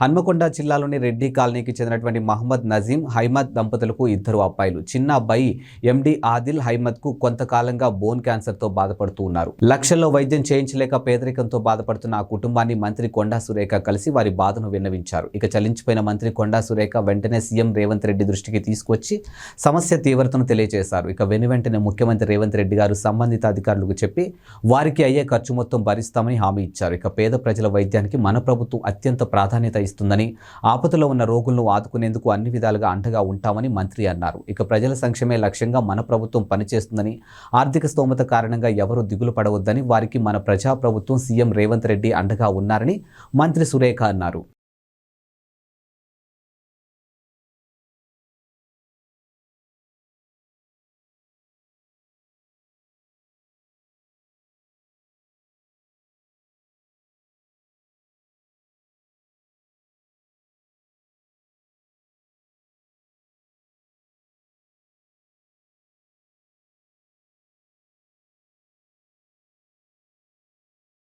హన్మకొండ జిల్లాలోని రెడ్డి కాలనీకి చెందినటువంటి మహమ్మద్ నజీం హైమద్ దంపతులకు ఇద్దరు అబ్బాయిలు. చిన్న అబ్బాయి ఎండి ఆదిల్ హైమద్కు కొంతకాలంగా బోన్ క్యాన్సర్తో బాధపడుతూ ఉన్నారు. లక్షల్లో వైద్యం చేయించలేక పేదరికంతో బాధపడుతున్న ఆ కుటుంబాన్ని మంత్రి కొండా సురేఖ కలిసి వారి బాధను విన్నవించారు. ఇక చలించిపోయిన మంత్రి కొండా సురేఖ వెంటనే సీఎం రేవంత్ రెడ్డి దృష్టికి తీసుకొచ్చి సమస్య తీవ్రతను తెలియజేశారు. ఇక వెను వెంటనే ముఖ్యమంత్రి రేవంత్ రెడ్డి గారు సంబంధిత అధికారులకు చెప్పి వారికి అయ్యే ఖర్చు మొత్తం భరిస్తామని హామీ ఇచ్చారు. ఇక పేద ప్రజల వైద్యానికి మన ప్రభుత్వం అత్యంత ప్రాధాన్యత ఇస్తుందని ఆపదలో ఉన్న రోగులను ఆదుకునేందుకు అన్ని విధాలుగా అండగా ఉంటామని మంత్రి అన్నారు. ఇక ప్రజల సంక్షేమే లక్ష్యంగా మన ప్రభుత్వం పనిచేస్తుందని ఆర్థిక స్తోమత కారణంగా ఎవరూ దిగులు పడవద్దని వారికి మన ప్రజా ప్రభుత్వం సీఎం రేవంత్ రెడ్డి అండగా ఉన్నారని మంత్రి సురేఖ అన్నారు.